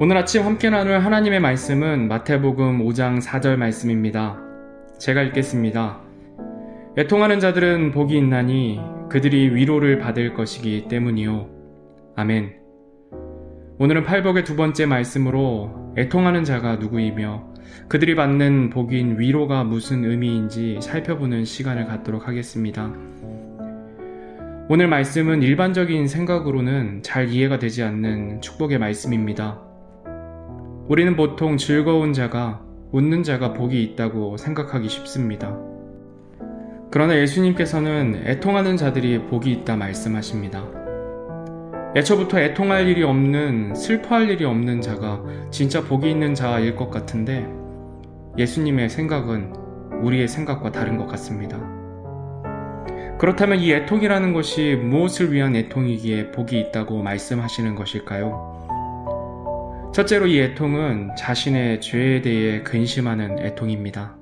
오늘 아침 함께 나눌 하나님의 말씀은 마태복음 5장 4절 말씀입니다. 제가 읽겠습니다. 애통하는 자들은 복이 있나니 그들이 위로를 받을 것이기 때문이요. 아멘. 오늘은 팔복의 두 번째 말씀으로 애통하는 자가 누구이며 그들이 받는 복인 위로가 무슨 의미인지 살펴보는 시간을 갖도록 하겠습니다. 오늘 말씀은 일반적인 생각으로는 잘 이해가 되지 않는 축복의 말씀입니다. 우리는 보통 즐거운 자가, 웃는 자가 복이 있다고 생각하기 쉽습니다. 그러나 예수님께서는 애통하는 자들이 복이 있다 말씀하십니다. 애초부터 애통할 일이 없는, 슬퍼할 일이 없는 자가 진짜 복이 있는 자일 것 같은데 예수님의 생각은 우리의 생각과 다른 것 같습니다. 그렇다면 이 애통이라는 것이 무엇을 위한 애통이기에 복이 있다고 말씀하시는 것일까요? 첫째로 이 애통은 자신의 죄에 대해 근심하는 애통입니다.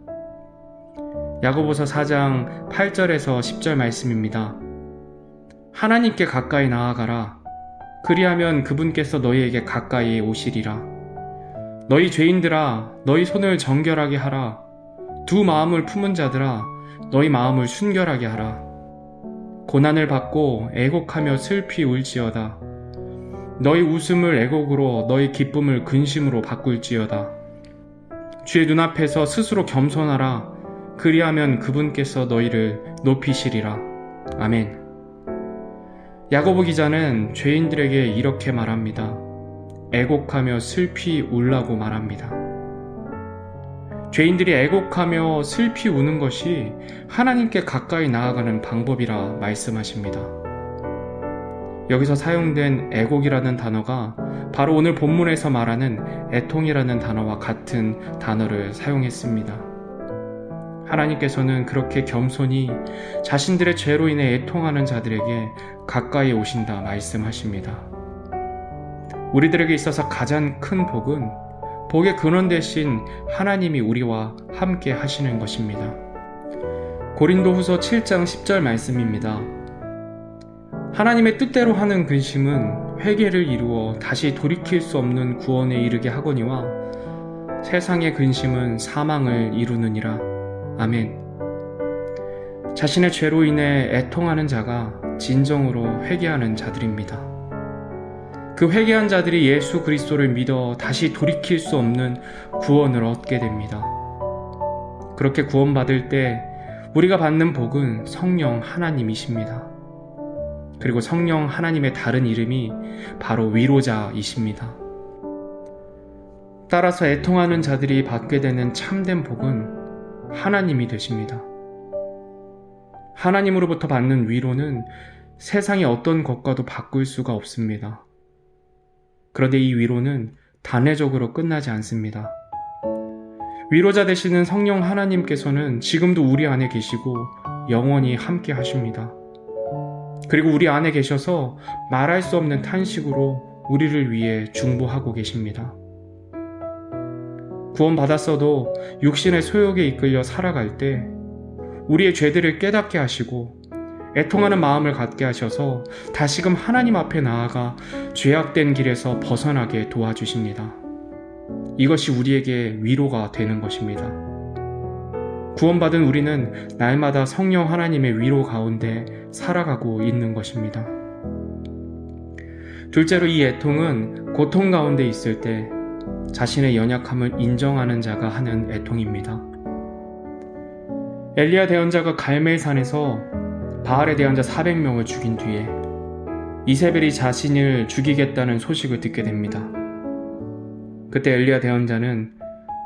야고보서 4장 8절에서 10절 말씀입니다. 하나님께 가까이 나아가라. 그리하면 그분께서 너희에게 가까이 오시리라. 너희 죄인들아, 너희 손을 정결하게 하라. 두 마음을 품은 자들아, 너희 마음을 순결하게 하라. 고난을 받고 애곡하며 슬피 울지어다. 너희 웃음을 애곡으로 너희 기쁨을 근심으로 바꿀지어다. 주의 눈앞에서 스스로 겸손하라. 그리하면 그분께서 너희를 높이시리라. 아멘. 야고보 기자는 죄인들에게 이렇게 말합니다. 애곡하며 슬피 울라고 말합니다. 죄인들이 애곡하며 슬피 우는 것이 하나님께 가까이 나아가는 방법이라 말씀하십니다. 여기서 사용된 애곡이라는 단어가 바로 오늘 본문에서 말하는 애통이라는 단어와 같은 단어를 사용했습니다. 하나님께서는 그렇게 겸손히 자신들의 죄로 인해 애통하는 자들에게 가까이 오신다 말씀하십니다. 우리들에게 있어서 가장 큰 복은 복의 근원 대신 하나님이 우리와 함께 하시는 것입니다. 고린도 후서 7장 10절 말씀입니다. 하나님의 뜻대로 하는 근심은 회개를 이루어 다시 돌이킬 수 없는 구원에 이르게 하거니와 세상의 근심은 사망을 이루느니라. 아멘. 자신의 죄로 인해 애통하는 자가 진정으로 회개하는 자들입니다. 그 회개한 자들이 예수 그리스도를 믿어 다시 돌이킬 수 없는 구원을 얻게 됩니다. 그렇게 구원받을 때 우리가 받는 복은 성령 하나님이십니다. 그리고 성령 하나님의 다른 이름이 바로 위로자이십니다. 따라서 애통하는 자들이 받게 되는 참된 복은 하나님이 되십니다. 하나님으로부터 받는 위로는 세상의 어떤 것과도 바꿀 수가 없습니다. 그런데 이 위로는 단회적으로 끝나지 않습니다. 위로자 되시는 성령 하나님께서는 지금도 우리 안에 계시고 영원히 함께 하십니다. 그리고 우리 안에 계셔서 말할 수 없는 탄식으로 우리를 위해 중보하고 계십니다. 구원받았어도 육신의 소욕에 이끌려 살아갈 때 우리의 죄들을 깨닫게 하시고 애통하는 마음을 갖게 하셔서 다시금 하나님 앞에 나아가 죄악된 길에서 벗어나게 도와주십니다. 이것이 우리에게 위로가 되는 것입니다. 구원받은 우리는 날마다 성령 하나님의 위로 가운데 살아가고 있는 것입니다. 둘째로 이 애통은 고통 가운데 있을 때 자신의 연약함을 인정하는 자가 하는 애통입니다. 엘리야 대언자가 갈멜산에서 바알의 대언자 400명을 죽인 뒤에 이세벨이 자신을 죽이겠다는 소식을 듣게 됩니다. 그때 엘리야 대언자는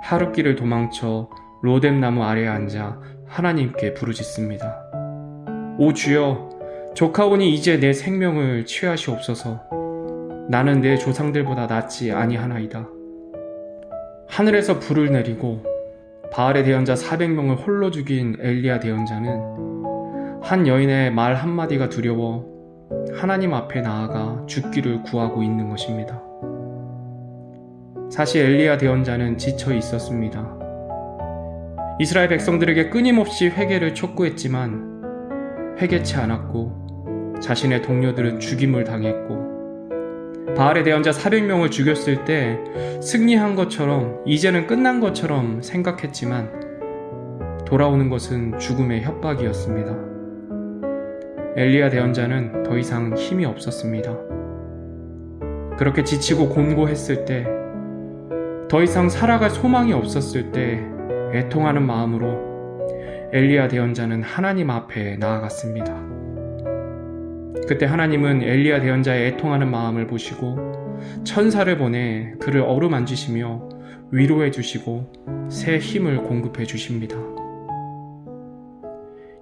하룻길을 도망쳐 로뎀 나무 아래에 앉아 하나님께 부르짖습니다. 오 주여, 조카오니 이제 내 생명을 취하시옵소서. 나는 내 조상들보다 낫지 아니하나이다. 하늘에서 불을 내리고 바알의 대언자 400명을 홀로 죽인 엘리야 대언자는 한 여인의 말 한마디가 두려워 하나님 앞에 나아가 죽기를 구하고 있는 것입니다. 사실 엘리야 대언자는 지쳐 있었습니다. 이스라엘 백성들에게 끊임없이 회개를 촉구했지만 회개치 않았고 자신의 동료들은 죽임을 당했고 바알의 대언자 400명을 죽였을 때 승리한 것처럼 이제는 끝난 것처럼 생각했지만 돌아오는 것은 죽음의 협박이었습니다. 엘리야 대언자는 더 이상 힘이 없었습니다. 그렇게 지치고 곤고했을 때, 더 이상 살아갈 소망이 없었을 때 애통하는 마음으로 엘리야 대언자는 하나님 앞에 나아갔습니다. 그때 하나님은 엘리야 대언자의 애통하는 마음을 보시고 천사를 보내 그를 어루만지시며 위로해 주시고 새 힘을 공급해 주십니다.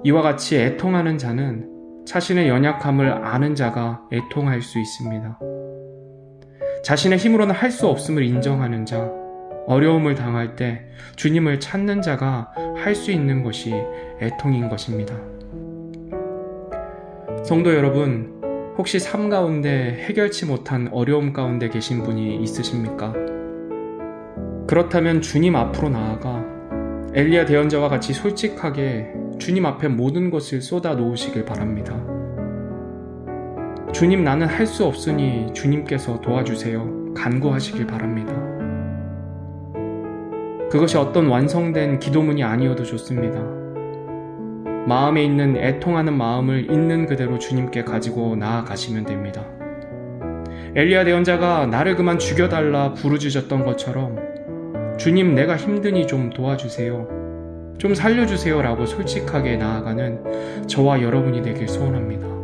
이와 같이 애통하는 자는 자신의 연약함을 아는 자가 애통할 수 있습니다. 자신의 힘으로는 할 수 없음을 인정하는 자, 어려움을 당할 때 주님을 찾는 자가 할 수 있는 것이 애통인 것입니다. 성도 여러분, 혹시 삶 가운데 해결치 못한 어려움 가운데 계신 분이 있으십니까? 그렇다면 주님 앞으로 나아가 엘리야 대언자와 같이 솔직하게 주님 앞에 모든 것을 쏟아 놓으시길 바랍니다. 주님 나는 할 수 없으니 주님께서 도와주세요. 간구하시길 바랍니다. 그것이 어떤 완성된 기도문이 아니어도 좋습니다. 마음에 있는 애통하는 마음을 있는 그대로 주님께 가지고 나아가시면 됩니다. 엘리야 대언자가 나를 그만 죽여달라 부르짖었던 것처럼 주님 내가 힘드니 좀 도와주세요. 좀 살려주세요 라고 솔직하게 나아가는 저와 여러분이 되길 소원합니다.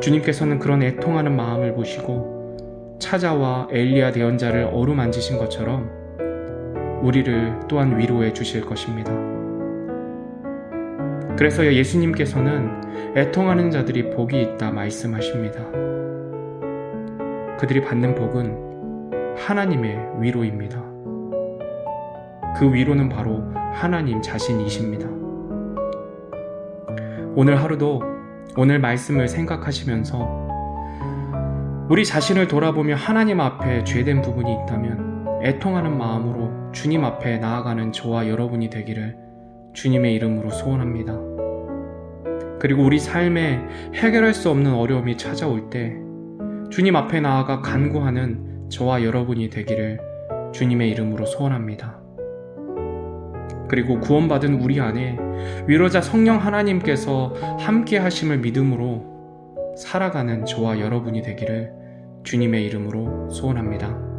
주님께서는 그런 애통하는 마음을 보시고 찾아와 엘리야 대언자를 어루만지신 것처럼 우리를 또한 위로해 주실 것입니다. 그래서 예수님께서는 애통하는 자들이 복이 있다 말씀하십니다. 그들이 받는 복은 하나님의 위로입니다. 그 위로는 바로 하나님 자신이십니다. 오늘 하루도 오늘 말씀을 생각하시면서 우리 자신을 돌아보며 하나님 앞에 죄된 부분이 있다면 애통하는 마음으로 주님 앞에 나아가는 저와 여러분이 되기를 주님의 이름으로 소원합니다. 그리고 우리 삶에 해결할 수 없는 어려움이 찾아올 때 주님 앞에 나아가 간구하는 저와 여러분이 되기를 주님의 이름으로 소원합니다. 그리고 구원받은 우리 안에 위로자 성령 하나님께서 함께 하심을 믿음으로 살아가는 저와 여러분이 되기를 주님의 이름으로 소원합니다.